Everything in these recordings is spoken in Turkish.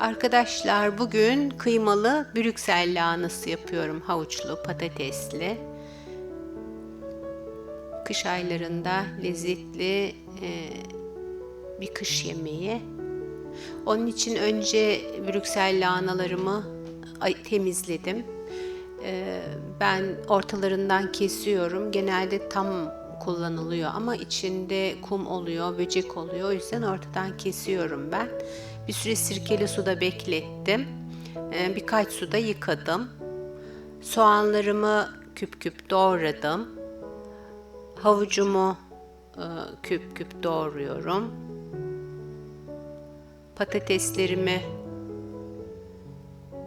Arkadaşlar bugün kıymalı Brüksel lahanası yapıyorum. Havuçlu, patatesli. Kış aylarında lezzetli e, bir kış yemeği. Onun için önce Brüksel lahanalarımı temizledim. E, ben ortalarından kesiyorum. Genelde tam kullanılıyor ama içinde kum oluyor, böcek oluyor. O yüzden ortadan kesiyorum ben. Bir süre sirkeli suda beklettim. Ee, Birkaç suda yıkadım. Soğanlarımı küp küp doğradım. Havucumu e, küp küp doğruyorum. Patateslerimi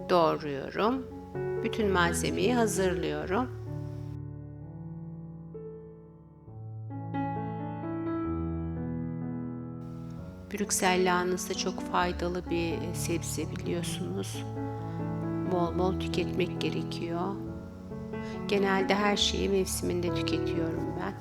doğruyorum. Bütün malzemeyi hazırlıyorum. Brüksel lahanası çok faydalı bir sebze biliyorsunuz. Bol bol tüketmek gerekiyor. Genelde her şeyi mevsiminde tüketiyorum ben.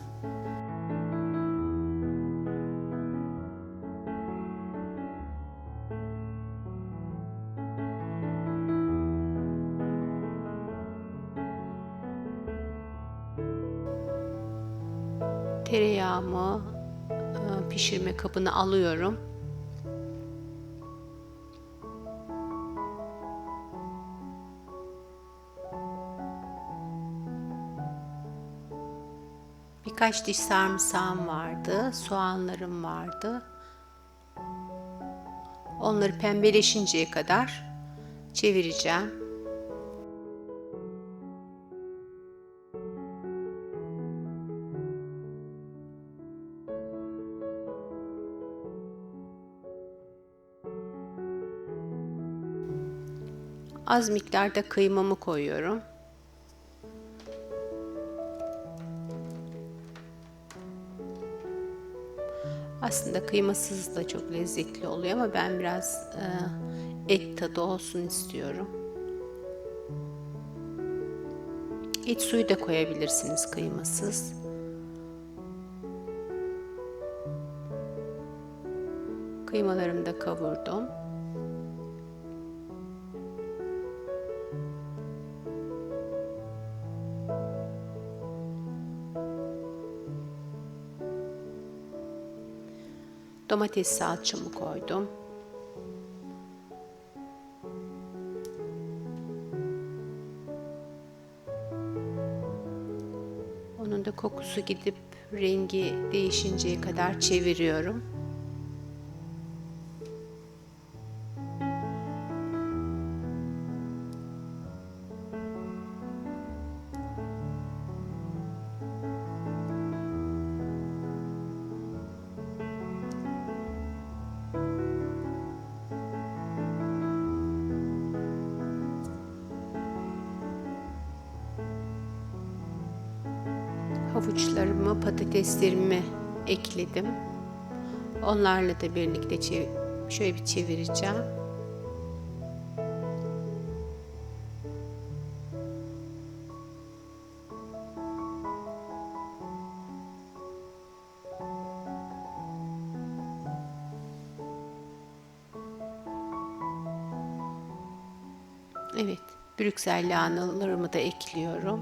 Tereyağımı e, pişirme kabına alıyorum. Birkaç diş sarımsağım vardı, soğanlarım vardı. Onları pembeleşinceye kadar çevireceğim. Az miktarda kıymamı koyuyorum. Aslında kıymasız da çok lezzetli oluyor ama ben biraz e, et tadı olsun istiyorum. Et suyu da koyabilirsiniz kıymasız. Kıymalarımı da kavurdum. Domates salçamı koydum. Onun da kokusu gidip rengi değişinceye kadar çeviriyorum. Havuçlarımı, patateslerimi ekledim. Onlarla da birlikte şöyle bir çevireceğim. Evet, Brüksel lahanalarımı da ekliyorum.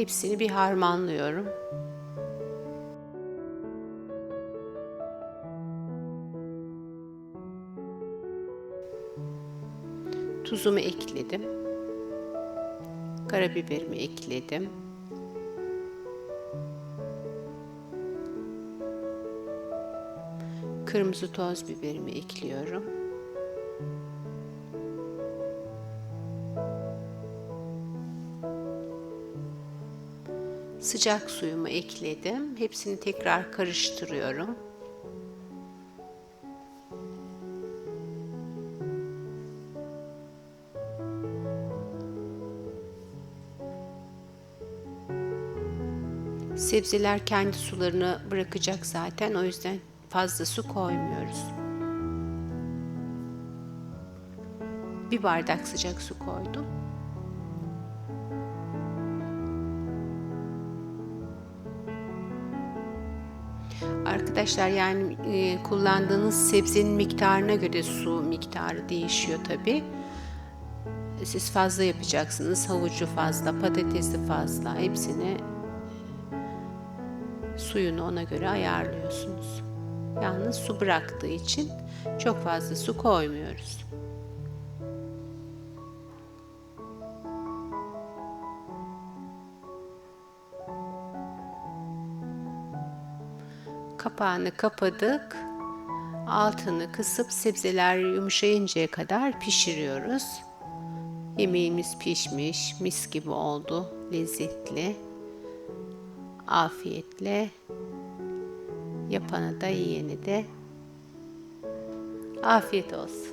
Hepsini bir harmanlıyorum. Tuzumu ekledim. Karabiberimi ekledim. Kırmızı toz biberimi ekliyorum. Sıcak suyumu ekledim. Hepsini tekrar karıştırıyorum. Sebzeler kendi sularını bırakacak zaten. O yüzden fazla su koymuyoruz. Bir bardak sıcak su koydum. Arkadaşlar yani e, kullandığınız sebzenin miktarına göre su miktarı değişiyor tabi. Siz fazla yapacaksınız. Havucu fazla, patatesi fazla. Hepsini suyunu ona göre ayarlıyorsunuz. Yalnız su bıraktığı için çok fazla su koymuyoruz. Kapağını kapadık. Altını kısıp sebzeler yumuşayıncaya kadar pişiriyoruz. Yemeğimiz pişmiş, mis gibi oldu, lezzetli. Afiyetle yapana da yiyeni de afiyet olsun.